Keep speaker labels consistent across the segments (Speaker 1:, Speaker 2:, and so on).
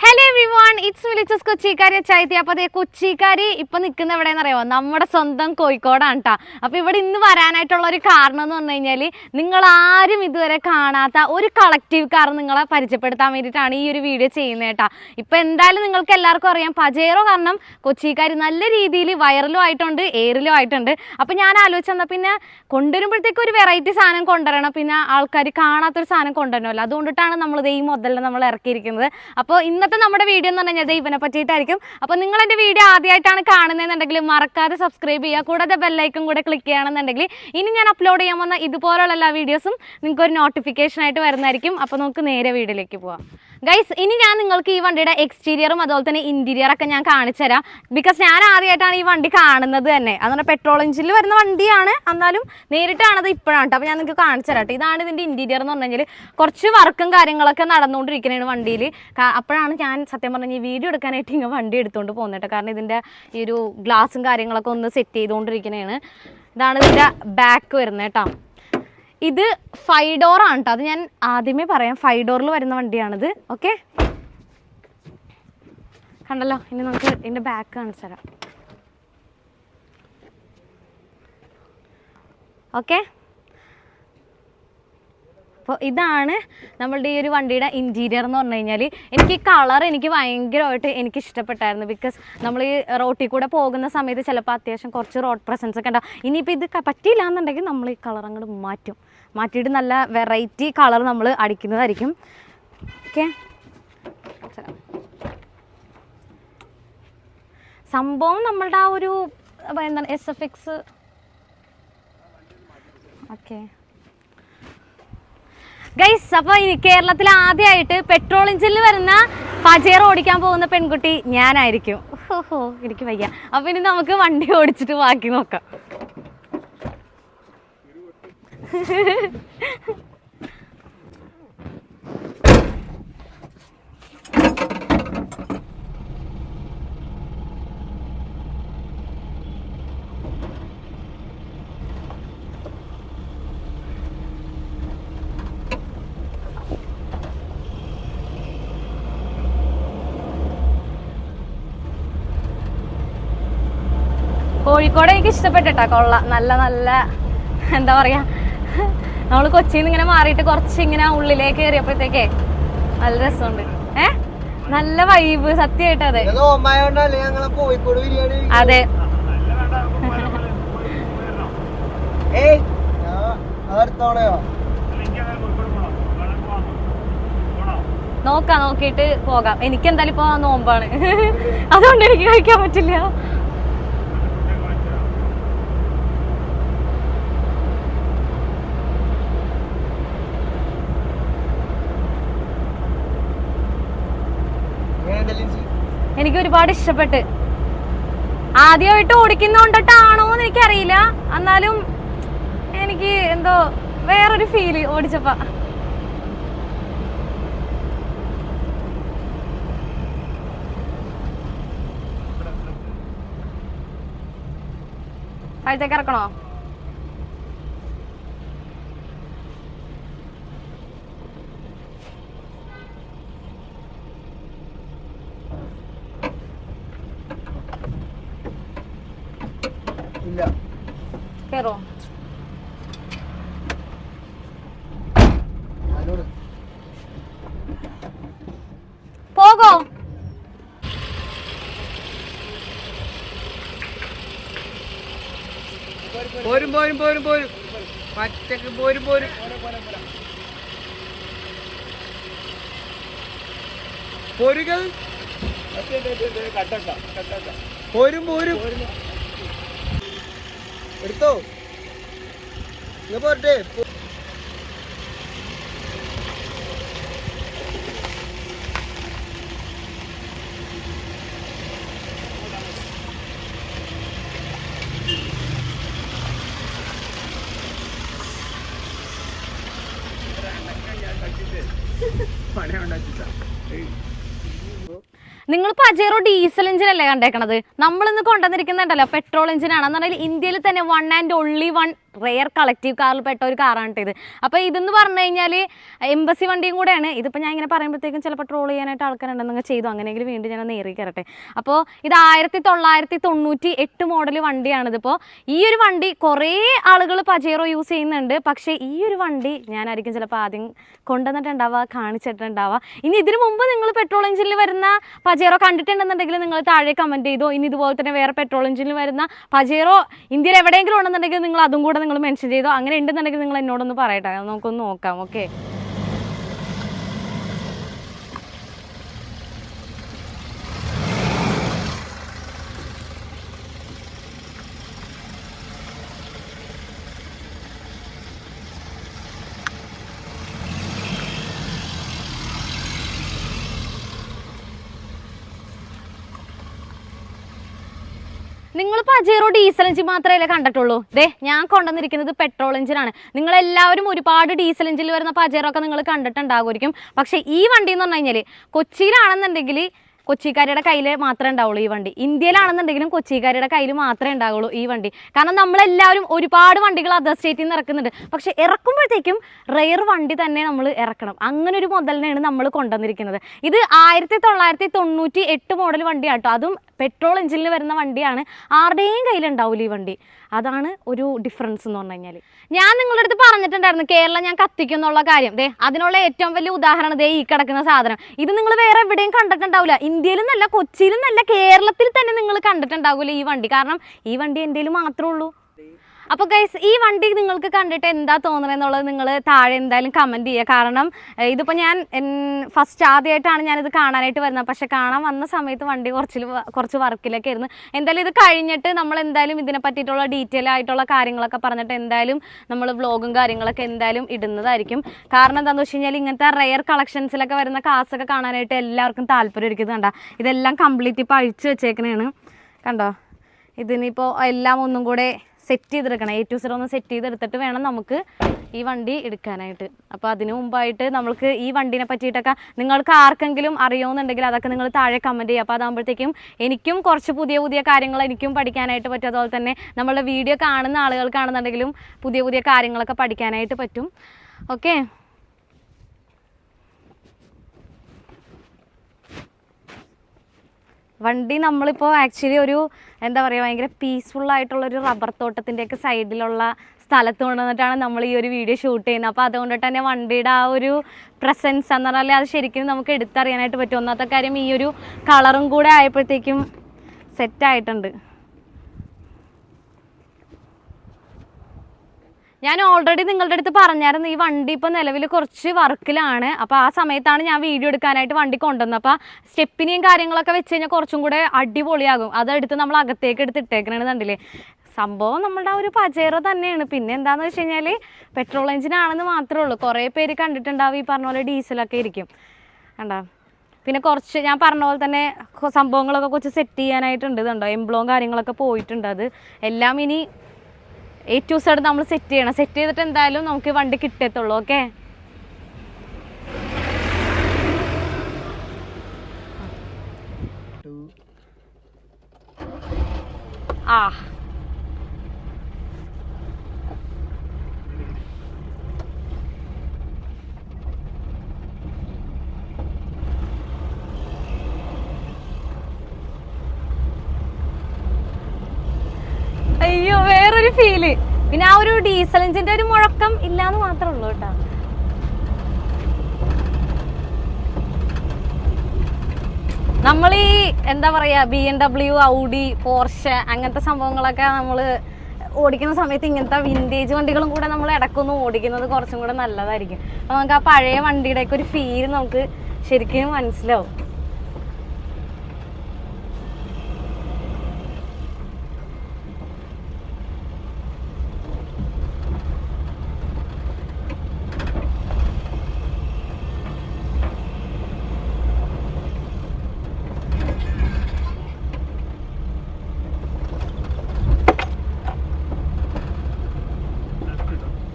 Speaker 1: Hello everyone it's വിളിച്ചസ് കൊച്ചിക്കാരി ചൈത്യ അപ്പോൾ അതേ കൊച്ചിക്കാരി ഇപ്പൊ നിൽക്കുന്ന എവിടെയെന്ന് അറിയാമോ നമ്മുടെ സ്വന്തം കോഴിക്കോടാണ് കേട്ടോ അപ്പോൾ ഇവിടെ ഇന്ന് വരാനായിട്ടുള്ള ഒരു കാരണം എന്ന് പറഞ്ഞു കഴിഞ്ഞാൽ നിങ്ങൾ ആരും ഇതുവരെ കാണാത്ത ഒരു കളക്റ്റീവ് കാർ നിങ്ങളെ പരിചയപ്പെടുത്താൻ വേണ്ടിയിട്ടാണ് ഈ ഒരു വീഡിയോ ചെയ്യുന്നത് കേട്ടോ. ഇപ്പൊ എന്തായാലും നിങ്ങൾക്ക് എല്ലാവർക്കും അറിയാം. പജേറോ കാരണം കൊച്ചിക്കാരി നല്ല രീതിയിൽ വൈറലും ആയിട്ടുണ്ട് എയറിലും ആയിട്ടുണ്ട്. അപ്പോൾ ഞാൻ ആലോചിച്ചെന്നാൽ പിന്നെ കൊണ്ടുവരുമ്പോഴത്തേക്ക് ഒരു വെറൈറ്റി സാധനം കൊണ്ടുവരണം. പിന്നെ ആൾക്കാർ കാണാത്തൊരു സാധനം കൊണ്ടുവരണമല്ലോ. അതുകൊണ്ടിട്ടാണ് നമ്മൾ ഈ മുതലിൽ നമ്മൾ ഇറക്കിയിരിക്കുന്നത്. അപ്പോൾ ഇന്നത്തെ നമ്മുടെ വീഡിയോ എന്ന് പറഞ്ഞാൽ ഇവനെ പറ്റിയിട്ടായിരിക്കും. അപ്പോൾ നിങ്ങൾ എന്റെ വീഡിയോ ആദ്യമായിട്ടാണ് കാണുന്നതെന്നുണ്ടെങ്കിൽ മറക്കാതെ സബ്സ്ക്രൈബ് ചെയ്യുക. കൂടാതെ ബെല്ലൈക്കും കൂടെ ക്ലിക്ക് ചെയ്യണമെന്നുണ്ടെങ്കിൽ ഇനി ഞാൻ അപ്ലോഡ് ചെയ്യാൻ വന്ന ഇതുപോലുള്ള എല്ലാ വീഡിയോസും നിങ്ങൾക്ക് ഒരു നോട്ടിഫിക്കേഷൻ ആയിട്ട് വരുന്നതായിരിക്കും. അപ്പോൾ നമുക്ക് നേരെ വീഡിയോയിലേക്ക് പോവാം. ഗൈസ് ഇനി ഞാൻ നിങ്ങൾക്ക് ഈ വണ്ടിയുടെ എക്സ്റ്റീരിയറും അതുപോലെ തന്നെ ഇന്റീരിയറൊക്കെ ഞാൻ കാണിച്ചു തരാം. ബിക്കോസ് ഞാൻ ആദ്യമായിട്ടാണ് ഈ വണ്ടി കാണുന്നത് തന്നെ. അതുകൊണ്ട് പെട്രോൾ എഞ്ചിനിൽ വരുന്ന വണ്ടിയാണ്. എന്നാലും നേരിട്ടാണത് ഇപ്പോഴാണ് കേട്ടോ അപ്പോൾ ഞാൻ നിങ്ങൾക്ക് കാണിച്ചു തരാം. ഇതാണ് ഇതിന്റെ ഇന്റീരിയർ എന്ന് പറഞ്ഞു കഴിഞ്ഞാൽ കുറച്ച് വർക്കും കാര്യങ്ങളൊക്കെ നടന്നുകൊണ്ടിരിക്കുന്നതാണ് വണ്ടിയിൽ അപ്പോഴാണ് ഞാൻ സത്യം പറഞ്ഞാൽ ഈ വീഡിയോ എടുക്കാനായിട്ട് ഇങ്ങനെ വണ്ടി എടുത്തുകൊണ്ട് പോകുന്നത് കാരണം ഇതിന്റെ ഈ ഒരു ഗ്ലാസും കാര്യങ്ങളൊക്കെ ഒന്ന് സെറ്റ് ചെയ്തുകൊണ്ടിരിക്കുന്നതാണ് ഇതാണ് ഇതിന്റെ ബാക്ക് വരുന്നത് കേട്ടോ ഇത് ഫൈവ് ഡോർ ആണ് കേട്ടോ അത് ഞാൻ ആദ്യമേ പറയാം. ഫൈവ് ഡോറിൽ വരുന്ന വണ്ടിയാണിത്. ഓക്കെ കണ്ടല്ലോ? ഇനി നമുക്ക് ഇതിന്റെ ബാക്ക് കാണിച്ചു തരാം. ഓക്കെ അപ്പോൾ ഇതാണ് നമ്മളുടെ ഈ ഒരു വണ്ടിയുടെ ഇന്റീരിയർ എന്ന് പറഞ്ഞു കഴിഞ്ഞാൽ എനിക്ക് ഈ കളർ എനിക്ക് ഭയങ്കരമായിട്ട് എനിക്ക് ഇഷ്ടപ്പെട്ടായിരുന്നു ബിക്കോസ് നമ്മൾ ഈ റോട്ടിൽ കൂടെ പോകുന്ന സമയത്ത് ചിലപ്പോൾ അത്യാവശ്യം കുറച്ച് റോഡ് പ്രസൻസ് ഒക്കെ ഉണ്ടാവും. ഇനിയിപ്പോൾ ഇത് പറ്റിയില്ല എന്നുണ്ടെങ്കിൽ നമ്മൾ ഈ കളർ അങ്ങോട്ട് മാറ്റും. മാറ്റിയിട്ട് നല്ല വെറൈറ്റി കളർ നമ്മൾ അടിക്കുന്നതായിരിക്കും. ഓക്കെ സംഭവം നമ്മളുടെ ആ ഒരു എന്താണ് S F X okay guys അപ്പോൾ ഇനി കേരളത്തിൽ ആദ്യമായിട്ട് പെട്രോൾ എഞ്ചിനിൽ വരുന്ന പജേറോ ഓടിക്കാൻ പോകുന്ന പെൺകുട്ടി ഞാനായിരിക്കും. ഓഹോ എനിക്ക് വയ്യ. അപ്പോൾ ഇനി നമുക്ക് വണ്ടി ഓടിച്ചിട്ട് ബാക്കി നോക്കാം. കോഴിക്കോട് എനിക്ക് ഇഷ്ടപ്പെട്ടിട്ടാ കൊള്ള. നല്ല നല്ല എന്താ പറയാ നമ്മൾ കൊച്ചിയിൽ നിന്ന് ഇങ്ങനെ മാറിയിട്ട് കുറച്ച് ഇങ്ങനെ ഉള്ളിലേക്ക് കയറിയപ്പോഴത്തേക്കേ നല്ല രസമുണ്ട്. ഏ? നല്ല വൈബ് സത്യമായിട്ട് അതെ. അതെ. നോക്കാം നോക്കിയിട്ട് പോകാം. എനിക്ക് എന്തായാലും ഇപ്പൊ നോമ്പാണ്. അതുകൊണ്ട് എനിക്ക് കഴിക്കാൻ പറ്റില്ല. എനിക്ക് ഒരുപാട് ഇഷ്ടപ്പെട്ട്. ആദ്യമായിട്ട് ഓടിക്കുന്നോണ്ടിട്ടാണോ എന്ന് എനിക്കറിയില്ല. എന്നാലും എനിക്ക് എന്തോ വേറൊരു ഫീൽ ഓടിച്ചപ്പോ. താഴത്തേക്ക് ഇറക്കണോ?
Speaker 2: അതിനോട്
Speaker 1: പോകോ
Speaker 2: പോരും പോരും പോരും പോരും. പച്ചക്ക് പോരും പോരും. പോരുക പോരും പോരും. എടുത്തോ ഇങ്ങ പോരട്ടെ പോ-
Speaker 1: നിങ്ങൾ പജേറോ ഡീസൽ എഞ്ചിൻ അല്ലേ കണ്ടേക്കണത്? നമ്മൾ ഇന്ന് കൊണ്ടുവന്നിരിക്കുന്നുണ്ടല്ലോ പെട്രോൾ എഞ്ചിനാണ് എന്ന് ഇന്ത്യയിൽ തന്നെ one and only one rare collective കാറിൽ പെട്ട ഒരു കാറാണ് ഇത്. അപ്പോൾ ഇതെന്ന് പറഞ്ഞു കഴിഞ്ഞാൽ എംബസി വണ്ടിയും കൂടെയാണ്. ഇതിപ്പോൾ ഞാൻ ഇങ്ങനെ പറയുമ്പോഴത്തേക്കും ചിലപ്പോൾ ട്രോൾ ചെയ്യാനായിട്ട് ആൾക്കാരുണ്ടെന്നൊക്കെ ചെയ്തു. അങ്ങനെയെങ്കിലും വീണ്ടും ഞാൻ നേരി കയറട്ടെ അപ്പോൾ ഇത് ആയിരത്തി തൊള്ളായിരത്തി തൊണ്ണൂറ്റി എട്ട് മോഡൽ വണ്ടിയാണിതിപ്പോൾ ഈ ഒരു വണ്ടി കുറേ ആളുകൾ പജേറോ യൂസ് ചെയ്യുന്നുണ്ട്. പക്ഷേ ഈ ഒരു വണ്ടി ഞാനായിരിക്കും ചിലപ്പോൾ ആദ്യം കൊണ്ടുവന്നിട്ടുണ്ടാവുക കാണിച്ചിട്ടുണ്ടാവുക. ഇനി ഇതിനു മുമ്പ് നിങ്ങൾ പെട്രോൾ എഞ്ചിനിൽ വരുന്ന പജേറോ കണ്ടിട്ടുണ്ടെന്നുണ്ടെങ്കിൽ നിങ്ങൾ താഴെ കമന്റ് ചെയ്തോ. ഇനി ഇതുപോലെ തന്നെ വേറെ പെട്രോൾ എഞ്ചിനിൽ വരുന്ന പജേറോ ഇന്ത്യയിൽ എവിടെയെങ്കിലും ഉണ്ടെന്നുണ്ടെങ്കിൽ നിങ്ങൾ അതും കൂടെ നിങ്ങൾ മെൻഷൻ ചെയ്തോ അങ്ങനെ ഉണ്ടെന്നുണ്ടെങ്കിൽ നിങ്ങൾ എന്നോടൊന്ന് പറയട്ടെ. നമുക്കൊന്ന് നോക്കാം ഓക്കെ നിങ്ങൾ പജേറോ ഡീസൽ എഞ്ചിൻ മാത്രമേ കണ്ടിട്ടുള്ളൂ? ദേ ഞാൻ കൊണ്ടുവന്നിരിക്കുന്നത് പെട്രോൾ എഞ്ചിനാണ് നിങ്ങൾ എല്ലാവരും ഒരുപാട് ഡീസൽ എഞ്ചിൽ വരുന്ന പജേറോ ഒക്കെ നിങ്ങൾ കണ്ടിട്ടുണ്ടാകുമായിരിക്കും. പക്ഷെ ഈ വണ്ടി എന്ന് പറഞ്ഞു കഴിഞ്ഞാൽ കൊച്ചിയിലാണെന്നുണ്ടെങ്കിൽ കൊച്ചിക്കാരുടെ കയ്യിൽ മാത്രമേ ഉണ്ടാവുള്ളൂ ഈ വണ്ടി. ഇന്ത്യയിലാണെന്നുണ്ടെങ്കിലും കൊച്ചിക്കാരുടെ കയ്യിൽ മാത്രമേ ഉണ്ടാവുള്ളൂ ഈ വണ്ടി. കാരണം നമ്മളെല്ലാവരും ഒരുപാട് വണ്ടികൾ അതർ സ്റ്റേറ്റിൽ നിന്ന് ഇറക്കുന്നുണ്ട്. പക്ഷേ ഇറക്കുമ്പോഴത്തേക്കും റെയർ വണ്ടി തന്നെ നമ്മൾ ഇറക്കണം. അങ്ങനെ ഒരു മുതലിനെയാണ് നമ്മൾ കൊണ്ടുവന്നിരിക്കുന്നത്. ഇത് ആയിരത്തി തൊള്ളായിരത്തി തൊണ്ണൂറ്റി എട്ട് മോഡൽ വണ്ടിയാട്ടോ. അതും പെട്രോൾ എഞ്ചിനിൽ വരുന്ന വണ്ടിയാണ് ആരുടെയും കയ്യിലുണ്ടാവില്ല ഈ വണ്ടി. അതാണ് ഒരു ഡിഫറൻസ് എന്ന് പറഞ്ഞു കഴിഞ്ഞാൽ ഞാൻ നിങ്ങളുടെ അടുത്ത് പറഞ്ഞിട്ടുണ്ടായിരുന്നു കേരളം ഞാൻ കത്തിക്കും എന്നുള്ള കാര്യം. ദേ അതിനുള്ള ഏറ്റവും വലിയ ഉദാഹരണം ദേ ഈ കിടക്കുന്ന സാധനം. ഇത് നിങ്ങൾ വേറെ എവിടെയും കണ്ടിട്ടുണ്ടാവില്ല ഇന്ത്യയിൽ നിന്നല്ല കൊച്ചിയിൽ നിന്നല്ല കേരളത്തിൽ തന്നെ നിങ്ങൾ കണ്ടിട്ടുണ്ടാവില്ല ഈ വണ്ടി. കാരണം ഈ വണ്ടി എന്റെ മാത്രമേ ഉള്ളൂ. അപ്പോൾ ഗൈസ് ഈ വണ്ടി നിങ്ങൾക്ക് കണ്ടിട്ട് എന്താ തോന്നണെന്നുള്ളത് നിങ്ങൾ താഴെ എന്തായാലും കമന്റ് ചെയ്യുക. കാരണം ഇതിപ്പോ ഞാൻ ഫസ്റ്റ് ആദ്യമായിട്ടാണ് ഞാനിത് കാണാനായിട്ട് വരുന്നത്. പക്ഷെ കാണാൻ വന്ന സമയത്ത് വണ്ടി കുറച്ച് കുറച്ച് വർക്കിലൊക്കെ ആയിരുന്നു. എന്തായാലും ഇത് കഴിഞ്ഞിട്ട് നമ്മൾ എന്തായാലും ഇതിനെ പറ്റിയിട്ടുള്ള ഡീറ്റെയിൽ ആയിട്ടുള്ള കാര്യങ്ങളൊക്കെ പറഞ്ഞിട്ട് എന്തായാലും നമ്മൾ വ്ളോഗും കാര്യങ്ങളൊക്കെ എന്തായാലും ഇടുന്നതായിരിക്കും. കാരണം എന്താണെന്ന് വെച്ച് കഴിഞ്ഞാൽ ഇങ്ങനത്തെ റെയർ കളക്ഷൻസിലൊക്കെ വരുന്ന കാസൊക്കെ കാണാനായിട്ട് എല്ലാവർക്കും താല്പര്യം ഇരിക്കുന്നത് കണ്ട. ഇതെല്ലാം കംപ്ലീറ്റ് ഇപ്പോൾ അഴിച്ചു വെച്ചേക്കണേണ്. കണ്ടോ? ഇതിനിപ്പോൾ എല്ലാം ഒന്നും കൂടെ സെറ്റ് ചെയ്തെടുക്കണം. എ ടു സീറോ ഒന്ന് സെറ്റ് ചെയ്തെടുത്തിട്ട് വേണം നമുക്ക് ഈ വണ്ടി എടുക്കാനായിട്ട്. അപ്പോൾ അതിനു മുമ്പായിട്ട് നമ്മൾക്ക് ഈ വണ്ടിനെ പറ്റിയിട്ടൊക്കെ നിങ്ങൾക്ക് ആർക്കെങ്കിലും അറിയുമെന്നുണ്ടെങ്കിൽ അതൊക്കെ നിങ്ങൾ താഴെ കമന്റ് ചെയ്യുക. അപ്പോൾ അതാകുമ്പോഴത്തേക്കും എനിക്കും കുറച്ച് പുതിയ പുതിയ കാര്യങ്ങൾ എനിക്കും പഠിക്കാനായിട്ട് പറ്റും. അതുപോലെ തന്നെ നമ്മളുടെ വീഡിയോ കാണുന്ന ആളുകൾക്കാണെന്നുണ്ടെങ്കിലും പുതിയ പുതിയ കാര്യങ്ങളൊക്കെ പഠിക്കാനായിട്ട് പറ്റും. ഓക്കെ വണ്ടി നമ്മളിപ്പോൾ ആക്ച്വലി ഒരു എന്താ പറയുക ഭയങ്കര പീസ്ഫുൾ ആയിട്ടുള്ളൊരു റബ്ബർ തോട്ടത്തിന്റെയൊക്കെ സൈഡിലുള്ള സ്ഥലത്ത് കൊണ്ടുവന്നിട്ടാണ് നമ്മൾ ഈ ഒരു വീഡിയോ ഷൂട്ട് ചെയ്യുന്നത്. അപ്പോൾ അതുകൊണ്ടിട്ട് തന്നെ വണ്ടിയുടെ ആ ഒരു പ്രസൻസ് എന്ന് പറഞ്ഞാൽ അത് ശരിക്കും നമുക്ക് എടുത്തറിയാനായിട്ട് പറ്റും. ഒന്നാമത്തെ കാര്യം ഈ ഒരു കളറും കൂടെ ആയപ്പോഴത്തേക്കും സെറ്റായിട്ടുണ്ട് ഞാൻ ഓൾറെഡി നിങ്ങളുടെ അടുത്ത് പറഞ്ഞായിരുന്നു ഈ വണ്ടി ഇപ്പോൾ നിലവിൽ കുറച്ച് വർക്കിലാണ്. അപ്പോൾ ആ സമയത്താണ് ഞാൻ വീഡിയോ എടുക്കാനായിട്ട് വണ്ടി കൊണ്ടുവന്നത്. അപ്പോൾ സ്റ്റെപ്പിനെയും കാര്യങ്ങളൊക്കെ വെച്ച് കഴിഞ്ഞാൽ കുറച്ചും കൂടെ അടിപൊളിയാകും. അതെടുത്ത് നമ്മൾ അകത്തേക്ക് എടുത്ത് ഇട്ടേക്കണത് കണ്ടില്ലേ? സംഭവം നമ്മളുടെ ആ ഒരു പജേറോ തന്നെയാണ്. പിന്നെ എന്താണെന്ന് വെച്ച് കഴിഞ്ഞാൽ പെട്രോൾ എഞ്ചിനാണെന്ന് മാത്രമേ ഉള്ളൂ. കുറേ പേര് കണ്ടിട്ടുണ്ടാവും ഈ പറഞ്ഞ പോലെ ഡീസലൊക്കെ ഇരിക്കും. കണ്ടോ? പിന്നെ കുറച്ച് ഞാൻ പറഞ്ഞ പോലെ തന്നെ സംഭവങ്ങളൊക്കെ കുറച്ച് സെറ്റ് ചെയ്യാനായിട്ടുണ്ട്. ഇതുണ്ടോ എംബ്ലോം കാര്യങ്ങളൊക്കെ പോയിട്ടുണ്ട് അത്. എല്ലാം ഇനി എ ടു സൈഡ് നമ്മൾ സെറ്റ് ചെയ്യണം. സെറ്റ് ചെയ്തിട്ട് എന്തായാലും നമുക്ക് വണ്ടി കിട്ടത്തുള്ളൂ ഓക്കെ ആ. വേറൊരു ഫീൽ പിന്നെ ആ ഒരു ഡീസൽ എഞ്ചിന്റെ ഒരു മുഴക്കം ഇല്ലാന്ന് മാത്രമേ ഉള്ളൂ കേട്ടോ. നമ്മൾ ഈ എന്താ പറയാ B M W Audi Porsche അങ്ങനത്തെ സംഭവങ്ങളൊക്കെ നമ്മൾ ഓടിക്കുന്ന സമയത്ത് ഇങ്ങനത്തെ വിന്റേജ് വണ്ടികളും കൂടെ നമ്മൾ ഇടക്കൊന്നും ഓടിക്കുന്നത് കുറച്ചും കൂടെ നല്ലതായിരിക്കും. അപ്പോൾ നമുക്ക് ആ പഴയ വണ്ടിയുടെ ഒക്കെ ഒരു ഫീൽ നമുക്ക് ശരിക്കും മനസ്സിലാവും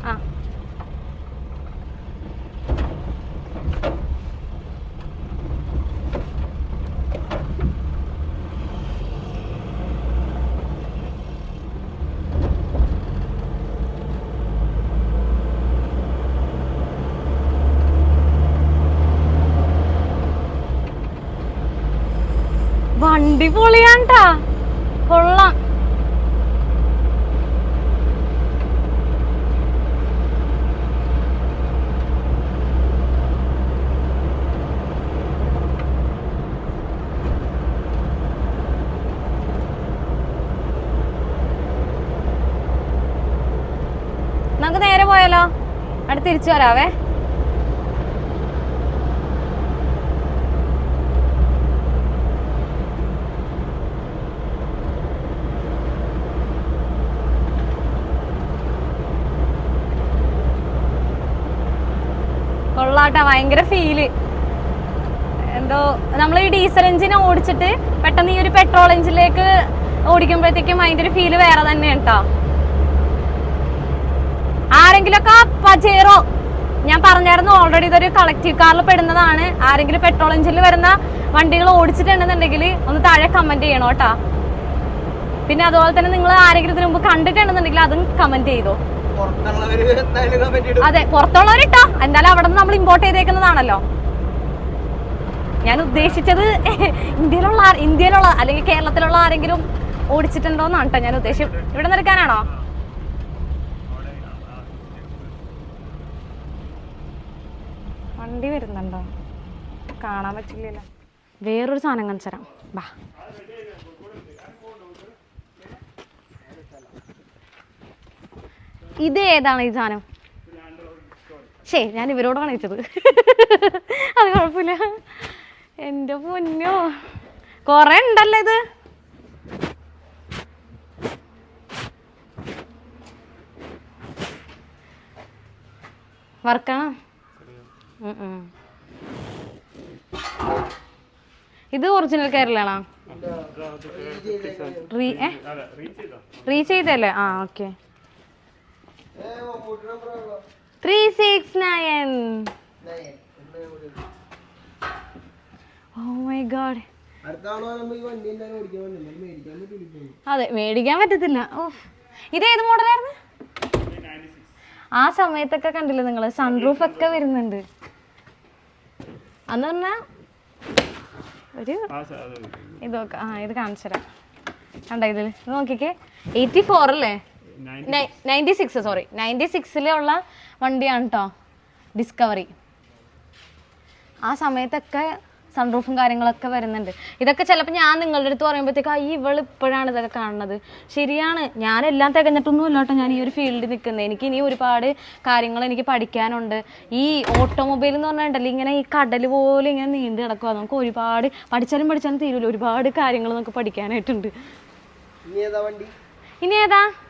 Speaker 1: ആ വണ്ടി പൊളിയാണ്ടാ. കൊള്ളാം. നമുക്ക് നേരെ പോയാലോ? അടുത്ത് തിരിച്ചു വരാവേ. കൊള്ളാട്ടാ ഭയങ്കര ഫീൽ എന്തോ നമ്മൾ ഈ ഡീസൽ എഞ്ചിൻ ഓടിച്ചിട്ട് പെട്ടെന്ന് ഈ ഒരു പെട്രോൾ എഞ്ചിനിലേക്ക് ഓടിക്കുമ്പോഴത്തേക്കും അതിന്റെ ഒരു ഫീൽ വേറെ തന്നെയാണ് കേട്ടോ ആരെങ്കിലൊക്കെ പജേറോ ഞാൻ പറഞ്ഞായിരുന്നു ഓൾറെഡി ഇതൊരു കളക്റ്റീവ് കാറിൽ പെടുന്നതാണ്. ആരെങ്കിലും പെട്രോൾ എഞ്ചിനിൽ വരുന്ന വണ്ടികൾ ഓടിച്ചിട്ടുണ്ടെന്നുണ്ടെങ്കിൽ ഒന്ന് താഴെ കമന്റ് ചെയ്യണം കേട്ടോ പിന്നെ അതുപോലെ തന്നെ നിങ്ങൾ ആരെങ്കിലും ഇതിനു മുമ്പ് കണ്ടിട്ടുണ്ടെന്നുണ്ടെങ്കിൽ അതും കമന്റ് ചെയ്തോ.
Speaker 2: പുറത്തുള്ളവര് പുറത്തുള്ളവർ കമന്റ് ഇടും
Speaker 1: അതെ പുറത്തുള്ളവരിട്ടോ. എന്തായാലും അവിടെ നിന്ന് നമ്മൾ ഇമ്പോർട്ട് ചെയ്തേക്കുന്നതാണല്ലോ. ഞാൻ ഉദ്ദേശിച്ചത് ഇന്ത്യയിലുള്ള ഇന്ത്യയിലുള്ള അല്ലെങ്കിൽ കേരളത്തിലുള്ള ആരെങ്കിലും ഓടിച്ചിട്ടുണ്ടോന്നാണ് കേട്ടോ ഞാൻ ഉദ്ദേശിച്ചത്. ഇവിടെ നിൽക്കാനാണോ? വണ്ടി വരുന്നുണ്ടോ? കാണാൻ പറ്റില്ലല്ലോ. വേറൊരു സാധനം കാണിച്ചു തരാം. ബാ. ഇത് ഏതാണ് ഈ സാധനം? ശേ ഞാൻ ഇവരോടാണ് ചോദിച്ചത് അത് കുഴപ്പമില്ല. എന്റെ പൊന്നോ. കൊറേ ഉണ്ടല്ലോ ഇത്. വർക്കാണോ. ഇത് ഒറിജിനൽ കേരളാണോ റീ ചെയ്തല്ലേ? ആ
Speaker 2: okay. Three six nine oh my God
Speaker 1: അതെ മേടിക്കാൻ പറ്റത്തില്ല. ഓ ഇത് ഏത് മോഡലായിരുന്നു? ആ സമയത്തൊക്കെ കണ്ടില്ലേ നിങ്ങൾ സൺറൂഫ് ഒക്കെ വരുന്നുണ്ട്. അന്ന് പറഞ്ഞാ ഒരു ഇതൊക്കെ ആ ഇത് കാണിച്ചു തരാം കണ്ടോ ഇതിൽ ഇത് നോക്കിക്കേ. എയ്റ്റി ഫോർ അല്ലേ? നയന്റി സിക്സ് സോറി നയന്റി സിക്സിലുള്ള വണ്ടിയാണ് കേട്ടോ ഡിസ്കവറി ആ സമയത്തൊക്കെ സൺറൂഫും കാര്യങ്ങളൊക്കെ വരുന്നുണ്ട്. ഇതൊക്കെ ചിലപ്പോൾ ഞാൻ നിങ്ങളുടെ അടുത്ത് പറയുമ്പോഴത്തേക്ക് അയ്യ ഇവൾ ഇപ്പോഴാണ് ഇതൊക്കെ കാണുന്നത്. ശരിയാണ് ഞാനെല്ലാം തികഞ്ഞിട്ടൊന്നും ഇല്ലാട്ടോ കേട്ടോ ഞാൻ ഈ ഒരു ഫീൽഡിൽ നിൽക്കുന്നത് എനിക്ക് ഇനി ഒരുപാട് കാര്യങ്ങൾ എനിക്ക് പഠിക്കാനുണ്ട്. ഈ ഓട്ടോമൊബൈൽ എന്ന് പറഞ്ഞിട്ടുണ്ടല്ലോ ഇങ്ങനെ ഈ കടൽ പോലെ ഇങ്ങനെ നീണ്ടു കിടക്കുക നമുക്ക് ഒരുപാട് പഠിച്ചാലും പഠിച്ചാലും തീരുമല്ലോ ഒരുപാട് കാര്യങ്ങൾ നമുക്ക് പഠിക്കാനായിട്ടുണ്ട്.
Speaker 2: ഇനി ഏതാ?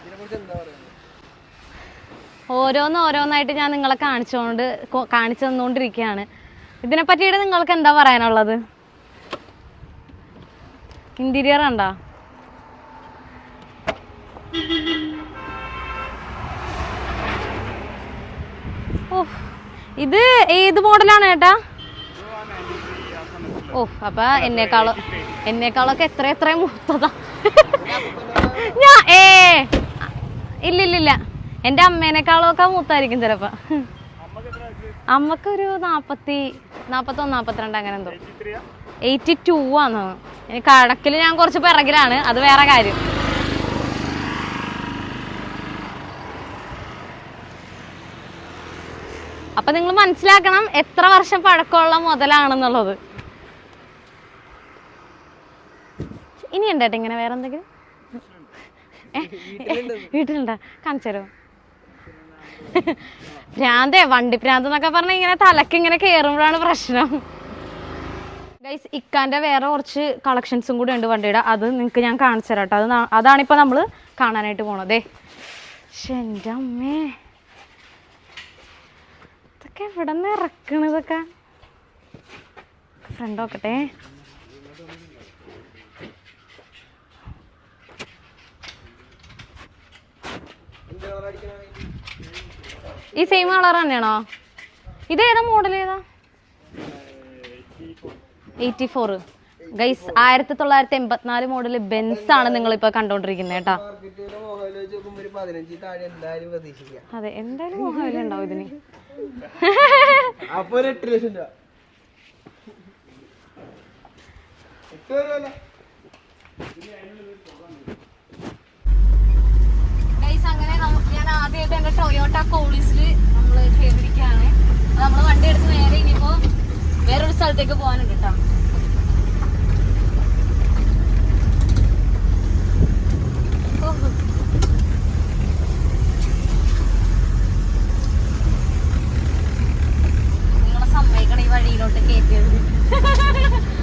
Speaker 2: ഇതിനെക്കുറിച്ച് എന്താ പറയുന്നത്?
Speaker 1: ഓരോന്ന് ഓരോന്നായിട്ട് ഞാൻ നിങ്ങളെ കാണിച്ചുകൊണ്ട് കാണിച്ചു തന്നുകൊണ്ടിരിക്കുകയാണ് ഇതിനെ പറ്റിയിട്ട് നിങ്ങൾക്ക് എന്താ പറയാനുള്ളത്? ഇന്റീരിയർ ഉണ്ടോ ഓ ഇത് ഏത് മോഡലാണ് ഏട്ടാ? ഓ അപ്പൊ എന്നെക്കാളോ എന്നെക്കാളൊക്കെ എത്ര എത്ര മൂത്തതാ? ഞാ ഏ ഇല്ലില്ലില്ല. എന്റെ അമ്മേനേക്കാളും ഒക്കെ മൂത്തായിരിക്കും ചിലപ്പോ. അമ്മക്കൊരു നാപ്പത്തി നാപ്പത്തൊന്ന് നാപ്പത്തിരണ്ട് അങ്ങനെ എന്തോ. എയ്റ്റി ടു ആണ്. ഇനി കണക്കിൽ ഞാൻ കുറച്ച് പിറകിലാണ്. അത് വേറെ കാര്യം. അപ്പൊ നിങ്ങൾ മനസ്സിലാക്കണം എത്ര വർഷം പഴക്കമുള്ള മുതലാണെന്നുള്ളത്. ഇനി ഉണ്ടോ ഇങ്ങനെ വേറെ എന്തെങ്കിലും? വീട്ടിലുണ്ടോ? കാണിച്ചു തരുമോ? ഭ്രാന്തേ വണ്ടി ഭ്രാന്ത് എന്നൊക്കെ പറഞ്ഞാൽ ഇങ്ങനെ തലക്ക് ഇങ്ങനെ കയറുമ്പോഴാണ് പ്രശ്നം. ഗൈസ് ഇക്കാന്റെ വേറെ കുറച്ച് കളക്ഷൻസും കൂടി ഉണ്ട് വണ്ടിയുടെ. അത് നിങ്ങൾക്ക് ഞാൻ കാണിച്ചു തരാം കേട്ടോ. അത് അതാണിപ്പോൾ നമ്മൾ കാണാനായിട്ട് പോണതേ. അമ്മേ. ഇതൊക്കെ എവിടെ നിന്ന് ഇറക്കണതൊക്കെ ഫ്രണ്ട് നോക്കട്ടെ. ഈ സെയിം കളർ തന്നെയാണോ? ഇത് ഏതാ മോഡൽ ഏതാ? എയ്റ്റി ഫോർ ഗൈസ് ആയിരത്തി തൊള്ളായിരത്തി എൺപത്തിനാല് മോഡൽ ബെൻസ് ആണ് നിങ്ങൾ ഇപ്പൊ കണ്ടോണ്ടിരിക്കുന്നത് കേട്ടോ. അതെ എന്തായാലും മോഹവില ഉണ്ടാവും ഇതിന്.
Speaker 2: അപ്പൊ എട്ട് ലക്ഷം രൂപ എട്ട് വരുമല്ലോ
Speaker 1: ഗൈസ് അങ്ങനെ നമ്മ- ഞാൻ ആദ്യമായിട്ട് എന്റെ ടൊയോട്ട കോളീസിൽ നമ്മൾ ചെയ്തിരിക്കുകയാണ്. നമ്മൾ വണ്ടി എടുത്ത് നേരെ ഇനിയിപ്പോ വേറൊരു സ്ഥലത്തേക്ക് പോകാനുണ്ട് കേട്ടോ. നിങ്ങളെ ഈ വഴിയിലോട്ട് കയറ്റിയത്